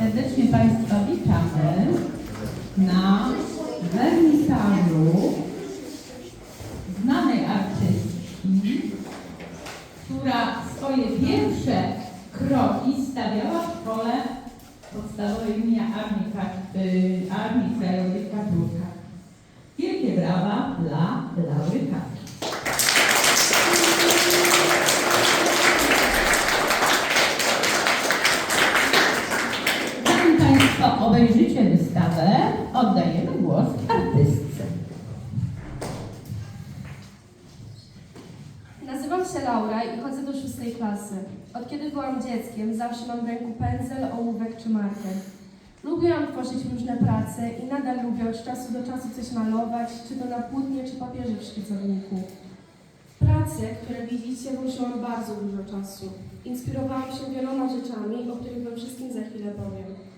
Serdecznie Państwa witamy na wernisażu znanej artystki, która swoje pierwsze kroki stawiała w szkole podstawowej imienia Armii, y, Armii Krajowej. Wielkie brawa dla Laury Kacz. Obejrzycie wystawę, oddajemy głos artystce. Nazywam się Laura i chodzę do szóstej klasy. Od kiedy byłam dzieckiem, zawsze mam w ręku pędzel, ołówek czy marker. Lubiłam tworzyć różne prace i nadal lubię od czasu do czasu coś malować, czy to na płótnie, czy papierze w szkicowniku. W pracy, które widzicie, włożyłam bardzo dużo czasu. Inspirowałam się wieloma rzeczami, o których wam wszystkim za chwilę powiem.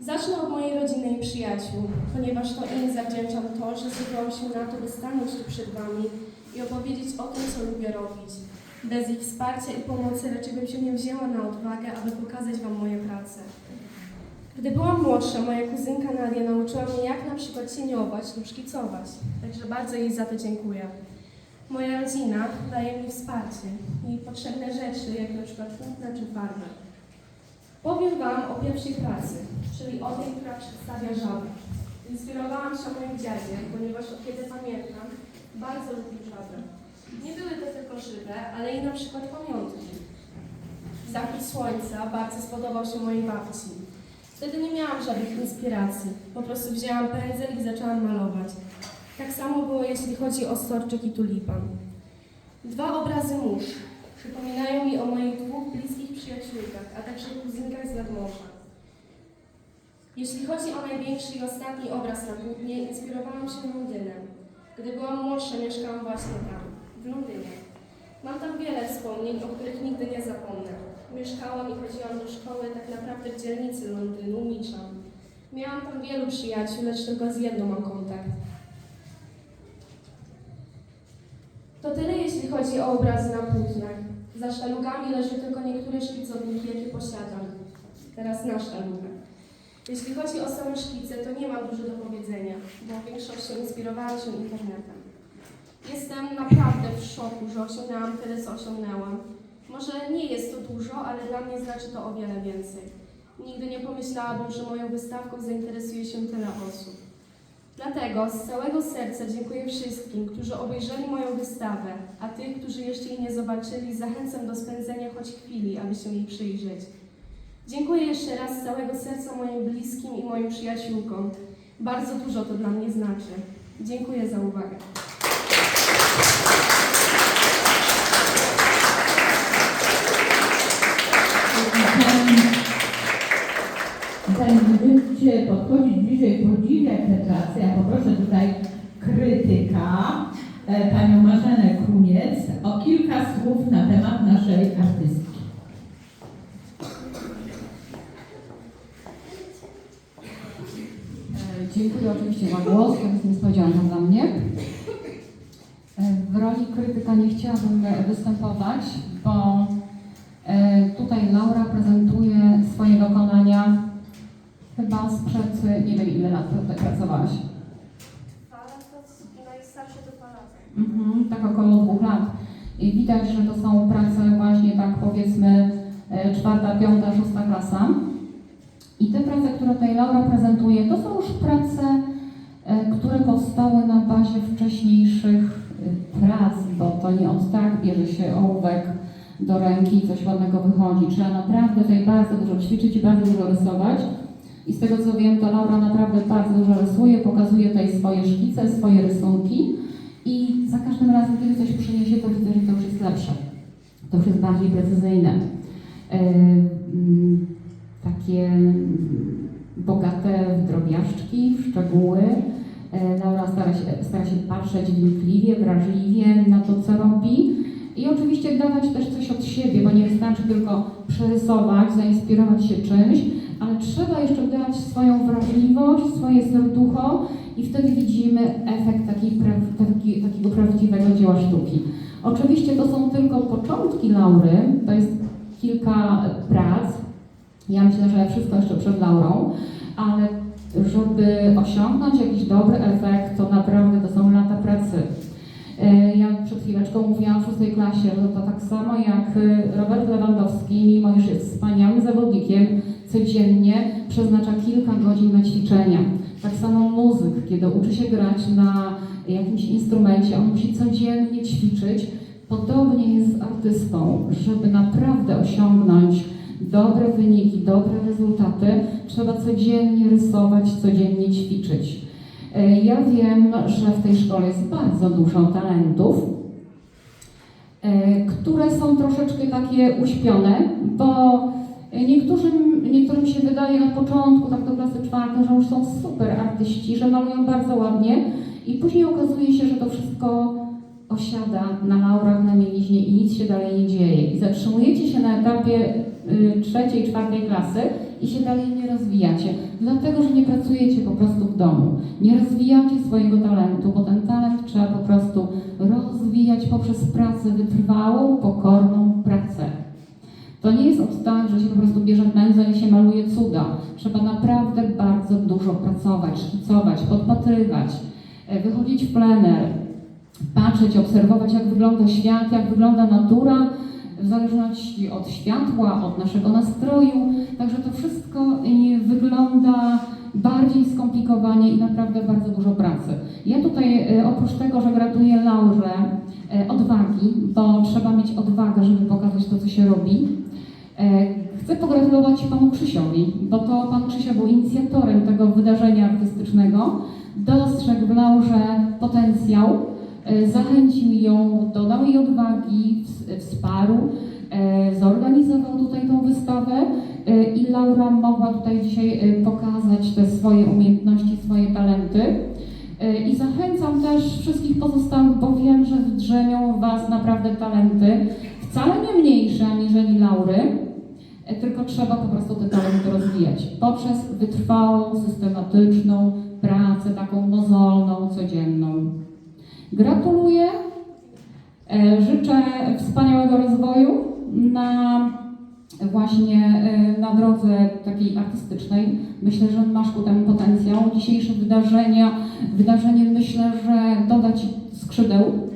Zacznę od mojej rodziny i przyjaciół, ponieważ to im zawdzięczam to, że zdobyłam się na to, by stanąć tu przed Wami i opowiedzieć o tym, co lubię robić. Bez ich wsparcia i pomocy raczej bym się nie wzięła na odwagę, aby pokazać Wam moje prace. Gdy byłam młodsza, moja kuzynka Nadia nauczyła mnie, jak na przykład cieniować lub szkicować, także bardzo jej za to dziękuję. Moja rodzina daje mi wsparcie i potrzebne rzeczy, jak na przykład płótna czy farby. Powiem Wam o pierwszej pracy, czyli o tej, która przedstawia żabę. Inspirowałam się moim dziadzie, ponieważ od kiedy pamiętam, bardzo lubił żaby. Nie były to tylko żywe, ale i na przykład pamiątki. Zachód słońca bardzo spodobał się mojej babci. Wtedy nie miałam żadnych inspiracji. Po prostu wzięłam pędzel i zaczęłam malować. Tak samo było, jeśli chodzi o storczyk i tulipan. Dwa obrazy mórz przypominają mi o moich dwóch bliskich przyjaciółkach, a także kuzynkach z nadmorza. Jeśli chodzi o największy i ostatni obraz na płótnie, inspirowałam się Londynem. Gdy byłam młodsza, mieszkałam właśnie tam, w Londynie. Mam tam wiele wspomnień, o których nigdy nie zapomnę. Mieszkałam i chodziłam do szkoły tak naprawdę w dzielnicy Londynu, Mitcham. Miałam tam wielu przyjaciół, lecz tylko z jedną mam kontakt. To tyle, jeśli chodzi o obrazy na płótnach. Za sztalugami leży tylko niektóre szkicowniki, jakie posiadam. Teraz na sztalugach. Jeśli chodzi o same szkice, to nie mam dużo do powiedzenia, bo większością inspirowałam się internetem. Jestem naprawdę w szoku, że osiągnęłam tyle, co osiągnęłam. Może nie jest to dużo, ale dla mnie znaczy to o wiele więcej. Nigdy nie pomyślałabym, że moją wystawką zainteresuje się tyle osób. Dlatego z całego serca dziękuję wszystkim, którzy obejrzeli moją wystawę, a tych, którzy jeszcze jej nie zobaczyli, zachęcam do spędzenia choć chwili, aby się jej przyjrzeć. Dziękuję jeszcze raz z całego serca moim bliskim i moim przyjaciółkom. Bardzo dużo to dla mnie znaczy. Dziękuję za uwagę. Będziecie podchodzić bliżej, podziwiać te prace, ja poproszę tutaj krytyka, e, panią Marzenę Kuniec, o kilka słów na temat naszej artystki. E, Dziękuję oczywiście za głos, to jest niespodzianka dla mnie. E, W roli krytyka nie chciałabym występować, bo e, tutaj Laura prezentuje swoje dokonania chyba sprzed e, nie wiem ile lat tutaj pracowałaś. najstarsze to dwa lata. Mhm, tak około dwóch lat. I widać, że to są prace właśnie tak powiedzmy e, czwarta, piąta, szósta klasa. I te prace, które tutaj Laura prezentuje, to są już prace, e, które powstały na bazie wcześniejszych e, prac, bo to nie od tak bierze się ołówek do ręki i coś ładnego wychodzi. Trzeba naprawdę tutaj bardzo dużo ćwiczyć i bardzo dużo rysować. I z tego co wiem, to Laura naprawdę bardzo dużo rysuje, pokazuje tutaj swoje szkice, swoje rysunki. I za każdym razem, kiedy coś przyniesie, to widzę, że to już jest lepsze. To już jest bardziej precyzyjne. Yy, mm, takie mm, bogate w drobiażdżki, w szczegóły. Yy, Laura stara się, stara się patrzeć wnikliwie, wrażliwie na to, co robi. I oczywiście dawać też coś od siebie, bo nie wystarczy tylko przerysować, zainspirować się czymś, ale trzeba jeszcze dać swoją wrażliwość, swoje serducho i wtedy widzimy efekt taki, takiego prawdziwego dzieła sztuki. Oczywiście to są tylko początki Laury, to jest kilka prac. Ja myślę, że wszystko jeszcze przed Laurą, ale żeby osiągnąć jakiś dobry efekt, to naprawdę to są lata pracy. E, Ja przed chwileczką mówiłam w szóstej klasie, że to tak samo jak e, Robert Lewandowski, mimo iż jest wspaniałym zawodnikiem, codziennie przeznacza kilka godzin na ćwiczenia. Tak samo muzyk, kiedy uczy się grać na jakimś instrumencie, on musi codziennie ćwiczyć. Podobnie jest z artystą, żeby naprawdę osiągnąć dobre wyniki, dobre rezultaty, trzeba codziennie rysować, codziennie ćwiczyć. E, Ja wiem, że w tej szkole jest bardzo dużo talentów, e, które są troszeczkę takie uśpione, bo niektórym, niektórym się wydaje na początku, tak do klasy czwartej, że już są super artyści, że malują bardzo ładnie i później okazuje się, że to wszystko osiada na laurach, na mieliźnie i nic się dalej nie dzieje. I zatrzymujecie się na etapie y, trzeciej, czwartej klasy i się dalej nie rozwijacie, dlatego że nie pracujecie po prostu domu. Nie rozwijacie swojego talentu, bo ten talent trzeba po prostu rozwijać poprzez pracę wytrwałą, pokorną pracę. To nie jest od tak, że się po prostu bierze pędzel i się maluje cuda. Trzeba naprawdę bardzo dużo pracować, szkicować, podpatrywać, e, wychodzić w plener, patrzeć, obserwować, jak wygląda świat, jak wygląda natura, w zależności od światła, od naszego nastroju. Także to wszystko wygląda bardziej skomplikowanie i naprawdę bardzo dużo pracy. Ja tutaj e, oprócz tego, że gratuluję Laurze e, odwagi, bo trzeba mieć odwagę, żeby pokazać to, co się robi. E, Chcę pogratulować panu Krzysiowi, bo to pan Krzysio był inicjatorem tego wydarzenia artystycznego. Dostrzegł w Laurze potencjał, zachęcił ją, dodał jej odwagi, ws- wsparł, zorganizował tutaj tą wystawę i Laura mogła tutaj dzisiaj e, pokazać te swoje umiejętności, swoje talenty. E, I zachęcam też wszystkich pozostałych, bo wiem, że drzemią w Was naprawdę talenty, wcale nie mniejsze aniżeli Laury, tylko trzeba po prostu te talenty rozwijać poprzez wytrwałą, systematyczną pracę, taką mozolną, codzienną. Gratuluję, życzę wspaniałego rozwoju na właśnie e, na drodze takiej artystycznej. Myślę, że masz ku temu potencjał. Dzisiejsze wydarzenia, wydarzenie myślę, że doda Ci skrzydeł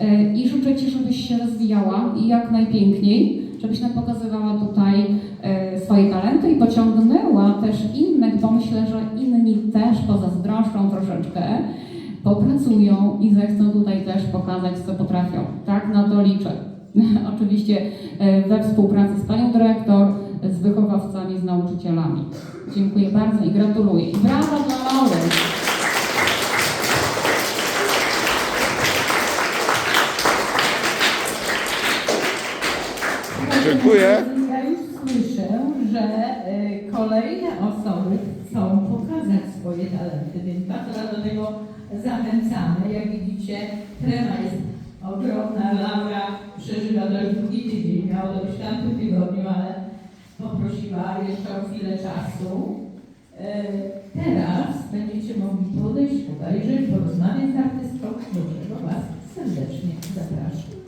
E, i życzę Ci, żebyś się rozwijała i jak najpiękniej, żebyś nam pokazywała tutaj e, swoje talenty i pociągnęła też innych, bo myślę, że inni też pozazdroszczą troszeczkę, popracują i zechcą tutaj też pokazać, co potrafią. Tak, na to liczę. Oczywiście e, we współpracy z Panią Dyrektor, z wychowawcami, z nauczycielami. Dziękuję bardzo i gratuluję. I brawa dla Laury. Dziękuję. Ja już słyszę, że e, kolejne osoby chcą pokazać swoje talenty, więc bardzo do tego zachęcamy. Jak widzicie, trema jest ogromna. Laura przeżywa to już drugi tydzień, miało to być tamtym tygodniu, ale poprosiła jeszcze o chwilę czasu. E, Teraz będziecie mogli podejść, obejrzeć, porozmawiać z artystką, do czego Was serdecznie zapraszam.